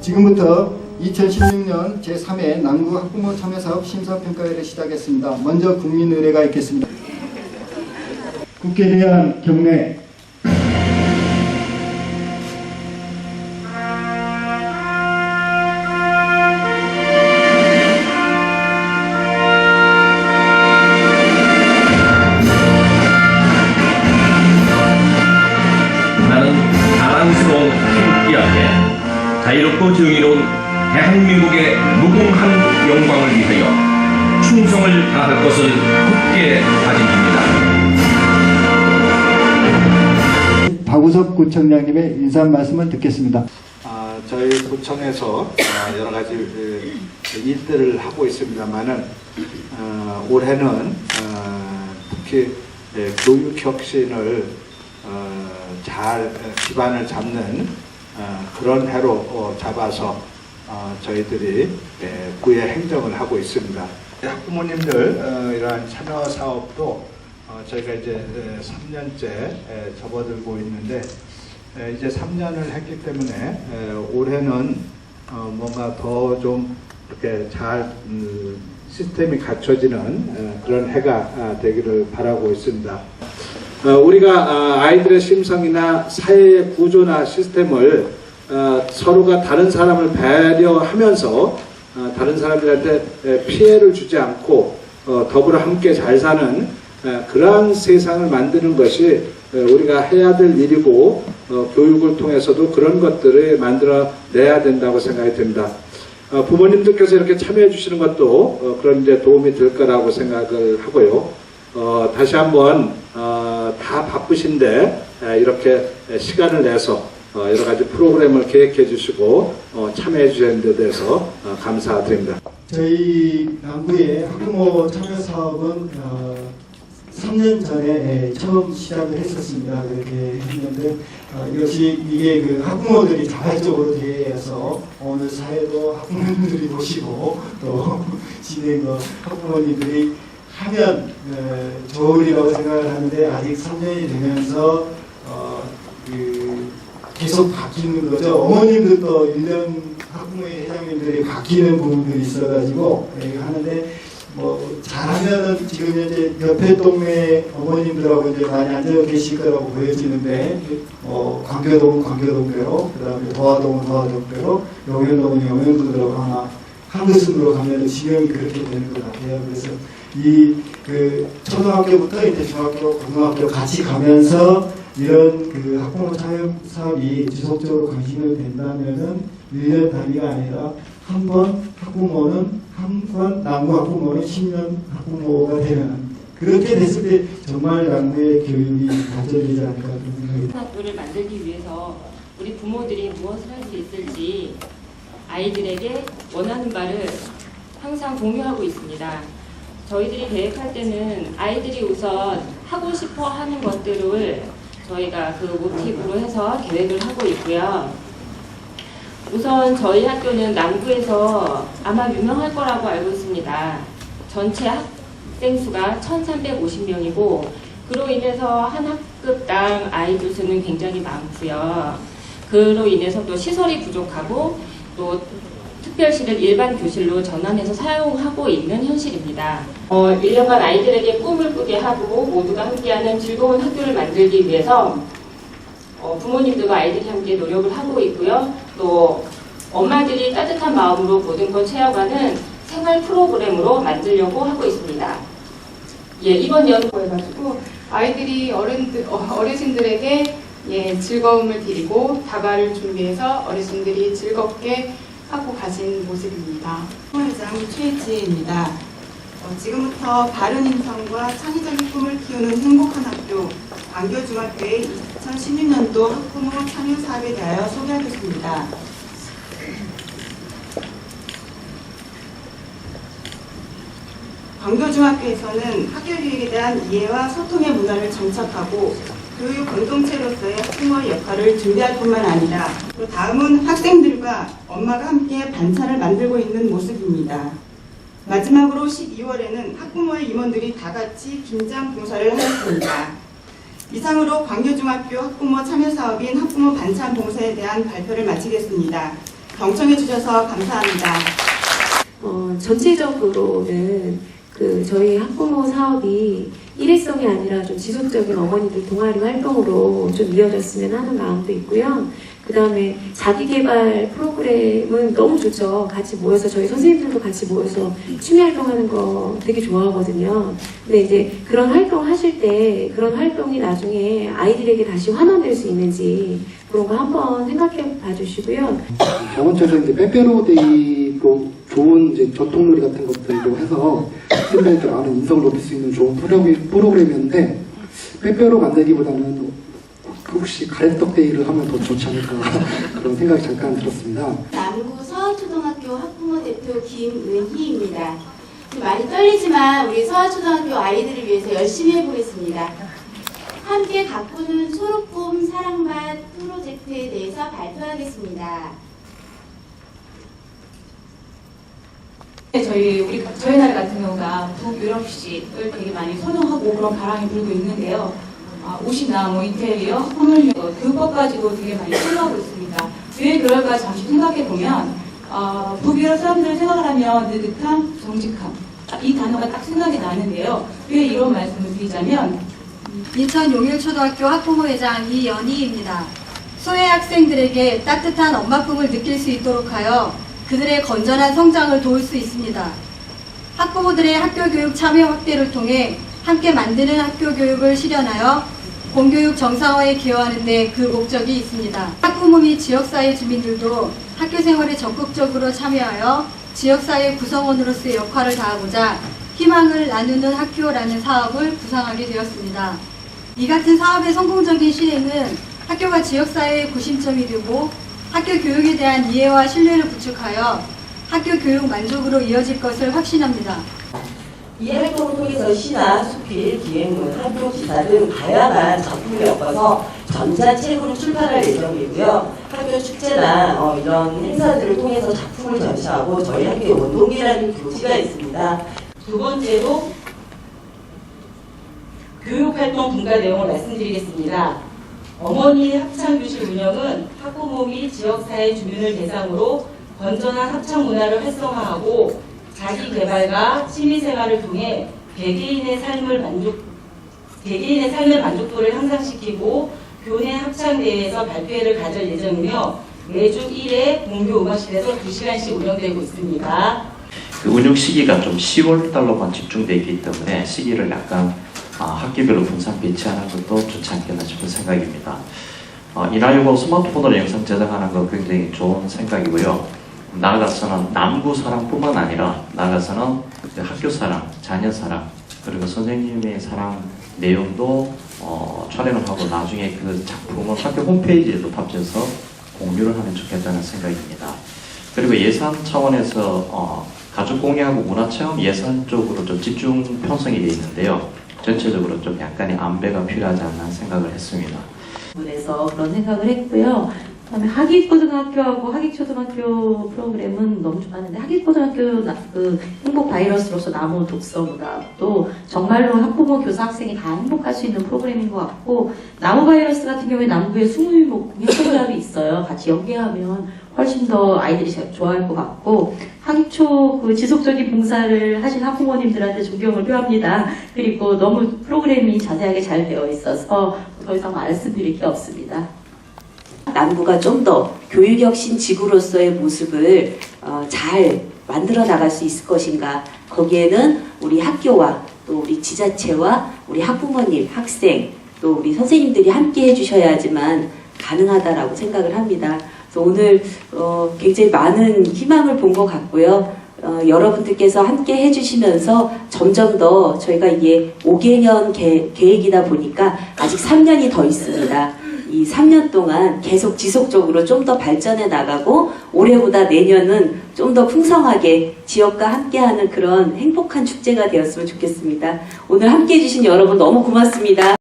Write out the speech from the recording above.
지금부터 2016년 제3회 남구 학부모 참여사업 심사평가회를 시작했습니다. 먼저 국민의례가 있겠습니다. 국회에 대한 경례 자유롭고 정의로운 대한민국의 무궁한 영광을 위하여 충성을 다할 것을 굳게 다짐합니다. 박우섭 구청장님의 인사 말씀을 듣겠습니다. 아, 저희 구청에서 아, 여러 가지 그, 일들을 하고 있습니다만은 어, 올해는 어, 특히 예, 교육 혁신을 어, 잘 기반을 잡는 어, 그런 해로 어, 잡아서 어, 저희들이 예, 구의 행정을 하고 있습니다. 학부모님들 어, 이러한 참여 사업도 어, 저희가 이제 3년째 접어들고 있는데 에, 이제 3년을 했기 때문에 에, 올해는 어, 뭔가 더 좀 이렇게 잘 음, 시스템이 갖춰지는 에, 그런 해가 아, 되기를 바라고 있습니다. 어, 우리가 아, 아이들의 심성이나 사회의 구조나 시스템을 어, 서로가 다른 사람을 배려하면서 어, 다른 사람들한테 에, 피해를 주지 않고 어, 더불어 함께 잘 사는 에, 그러한 세상을 만드는 것이 에, 우리가 해야 될 일이고 어, 교육을 통해서도 그런 것들을 만들어 내야 된다고 생각이 듭니다. 어, 부모님들께서 이렇게 참여해 주시는 것도 어, 그런 이제 도움이 될 거라고 생각을 하고요. 어, 다시 한번 어, 다 바쁘신데 에, 이렇게 에, 시간을 내서 어, 여러 가지 프로그램을 계획해 주시고 어, 참여해 주시는 데 대해서 어, 감사드립니다. 저희 남구의 학부모 참여 사업은 어, 3년 전에 예, 처음 시작을 했었습니다. 그렇게 했는데 어, 역시 이게 그 학부모들이 자발적으로 대해서 오늘 사회도 학부모님들이 보시고 또 진행 그 학부모님들이 하면 어, 좋으리라고 생각을 하는데 아직 3년이 되면서 어, 그 계속 바뀌는 거죠. 어머님들도 1년 학부모의 회장님들이 바뀌는 부분들이 있어가지고 예, 하는데 뭐 잘하면은 지금 현재 옆에 동네 어머님들하고 이제 많이 앉아 계실 거라고 보여지는데 어, 광교동은 광교동대로 그다음에 도화동은 도화동대로 용현동은 용현동대로 아마 한 그릇으로 가면 지형이 그렇게 되는 것 같아요. 그래서 이 그 초등학교부터 이제 중학교, 고등학교 같이 가면서 이런 그 학부모 참여 사업이 지속적으로 강신이 된다면은 1년 단위가 아니라 한 번 학부모는 한 번 남구 학부모는 10년 학부모가 되는 그렇게 됐을 때 정말 남구의 교육이 발전되지 않을까 그런 생각이 듭니다. 학교를 만들기 위해서 우리 부모들이 무엇을 할 수 있을지 아이들에게 원하는 바를 항상 공유하고 있습니다. 저희들이 계획할 때는 아이들이 우선 하고 싶어 하는 것들을 저희가 그 모티브로 해서 계획을 하고 있고요. 우선 저희 학교는 남구에서 아마 유명할 거라고 알고 있습니다. 전체 학생 수가 1,350명이고 그로 인해서 한 학급당 아이들 수는 굉장히 많고요. 그로 인해서 또 시설이 부족하고 또 특별실을 일반 교실로 전환해서 사용하고 있는 현실입니다. 어, 1년간 아이들에게 꿈을 꾸게 하고 모두가 함께하는 즐거운 학교를 만들기 위해서 어, 부모님들과 아이들이 함께 노력을 하고 있고요. 또 엄마들이 따뜻한 마음으로 모든 걸 채워가는 생활 프로그램으로 만들려고 하고 있습니다. 예, 이번 연 해가지고 아이들이 어른들, 어, 어르신들에게 예, 즐거움을 드리고 다발을 준비해서 어르신들이 즐겁게 하고 가신 모습입니다. 회장 최지혜입니다. 어, 지금부터 바른 인성과 창의적인 꿈을 키우는 행복한 학교 광교중학교의 2016년도 학부모 참여 사업에 대하여 소개하겠습니다. 광교중학교에서는 학교 교육에 대한 이해와 소통의 문화를 정착하고 교육 공동체로서의 학부모의 역할을 준비할 뿐만 아니라 또 다음은 학생들과 엄마가 함께 반찬을 만들고 있는 모습입니다. 마지막으로 12월에는 학부모의 임원들이 다 같이 김장 봉사를 하였습니다. 이상으로 광교중학교 학부모 참여 사업인 학부모 반찬 봉사에 대한 발표를 마치겠습니다. 경청해 주셔서 감사합니다. 어, 전체적으로는 그 저희 학부모 사업이 일회성이 아니라 좀 지속적인 어머니들 동아리 활동으로 좀 이어졌으면 하는 마음도 있고요. 그 다음에 자기개발 프로그램은 너무 좋죠. 같이 모여서 저희 선생님들도 같이 모여서 취미 활동하는 거 되게 좋아하거든요. 근데 이제 그런 활동 하실 때 그런 활동이 나중에 아이들에게 다시 환원될 수 있는지 그런 거 한번 생각해 봐 주시고요. 병원에서 이제 빼빼로데이로 좋은 이제 전통놀이 같은 것들도 해서 학생들한테 많은 인성을 높일 수 있는 좋은 프로그램, 프로그램이었는데 빼빼로 만들기보다는 혹시 가래떡데이를 하면 더 좋지 않을까 그런 생각이 잠깐 들었습니다. 남구 서초등학교 학부모 대표 김은희입니다. 많이 떨리지만 우리 서초등학교 아이들을 위해서 열심히 해보겠습니다. 함께 가꾸는 초록봄 사랑밭 프로젝트에 대해서 발표하겠습니다. 저희 우리 저희 나라 같은 경우가 북유럽식을 되게 많이 선호하고 그런 바람이 불고 있는데요. 아, 옷이나 뭐 인테리어, 화물 어, 교육법까지도 되게 많이 신뢰하고 있습니다. 왜 그럴까 잠시 생각해 보면 어, 북유럽 사람들 생각을 하면 느긋함, 정직함 아, 이 단어가 딱 생각이 나는데요. 왜 이런 말씀을 드리자면 인천 용일초등학교 학부모회장 이연희입니다. 소외 학생들에게 따뜻한 엄마 품을 느낄 수 있도록 하여 그들의 건전한 성장을 도울 수 있습니다. 학부모들의 학교 교육 참여 확대를 통해 함께 만드는 학교 교육을 실현하여 공교육 정상화에 기여하는 데 그 목적이 있습니다. 학부모 및 지역사회 주민들도 학교 생활에 적극적으로 참여하여 지역사회 구성원으로서의 역할을 다하고자 희망을 나누는 학교라는 사업을 구상하게 되었습니다. 이 같은 사업의 성공적인 실행은 학교가 지역사회의 구심점이 되고 학교 교육에 대한 이해와 신뢰를 구축하여 학교 교육 만족으로 이어질 것을 확신합니다. 이 활동을 통해서 시나 수필, 기행문, 학교 기사 등 다양한 작품을 엮어서 전자책으로 출판할 예정이고요. 학교 축제나 어, 이런 행사들을 통해서 작품을 전시하고 저희 학교에 원동기라는 교지가 있습니다. 두 번째로 교육활동 분과 내용을 말씀드리겠습니다. 어머니 합창교실 운영은 학부모 및 지역사회 주민을 대상으로 건전한 합창 문화를 활성화하고 자기 개발과 취미생활을 통해 개개인의 삶을 만족 개개인의 삶의 만족도를 향상시키고 교내 합창대회에서 발표회를 가질 예정이며 매주 1회 공교 음악실에서 2시간씩 운영되고 있습니다. 그 운영 시기가 좀 10월 달로만 집중되어 있기 때문에 시기를 약간 아, 학기별로 분산 배치하는 것도 좋지 않겠나 싶은 생각입니다. 어, 이날고 스마트폰으로 영상 제작하는 거 굉장히 좋은 생각이고요. 나아가서는 남구 사랑뿐만 아니라 나아가서는 그 학교 사랑, 자녀 사랑, 그리고 선생님의 사랑 내용도 어, 촬영을 하고 나중에 그 작품을 학교 홈페이지에도 탑재해서 공유를 하면 좋겠다는 생각입니다. 그리고 예산 차원에서 어, 가족 공예하고 문화체험 예산 쪽으로 좀 집중 편성이 되어 있는데요. 전체적으로 좀 약간의 안배가 필요하지 않나 생각을 했습니다. 그래서 그런 생각을 했고요. 그다음에 하기고등학교하고 하기초등학교 프로그램은 너무 좋았는데 하기고등학교 나- 그 행복 바이러스로서 나무 독서 문학도 정말로 학부모 교사 학생이 다 행복할 수 있는 프로그램인 것 같고 나무 바이러스 같은 경우에 남구에 스물목 해설답이 있어요. 같이 연계하면 훨씬 더 아이들이 잘 좋아할 것 같고 하기초 그 지속적인 봉사를 하신 학부모님들한테 존경을 표합니다. 그리고 너무 프로그램이 자세하게 잘 되어 있어서 더 이상 말씀드릴 게 없습니다. 남구가 좀 더 교육혁신 지구로서의 모습을 어, 잘 만들어 나갈 수 있을 것인가 거기에는 우리 학교와 또 우리 지자체와 우리 학부모님, 학생 또 우리 선생님들이 함께 해주셔야지만 가능하다라고 생각을 합니다. 그래서 오늘 어, 굉장히 많은 희망을 본 것 같고요. 어, 여러분들께서 함께 해주시면서 점점 더 저희가 이게 5개년 계, 계획이다 보니까 아직 3년이 더 있습니다. 이 3년 동안 계속 지속적으로 좀 더 발전해 나가고 올해보다 내년은 좀 더 풍성하게 지역과 함께하는 그런 행복한 축제가 되었으면 좋겠습니다. 오늘 함께 해 주신 여러분 너무 고맙습니다.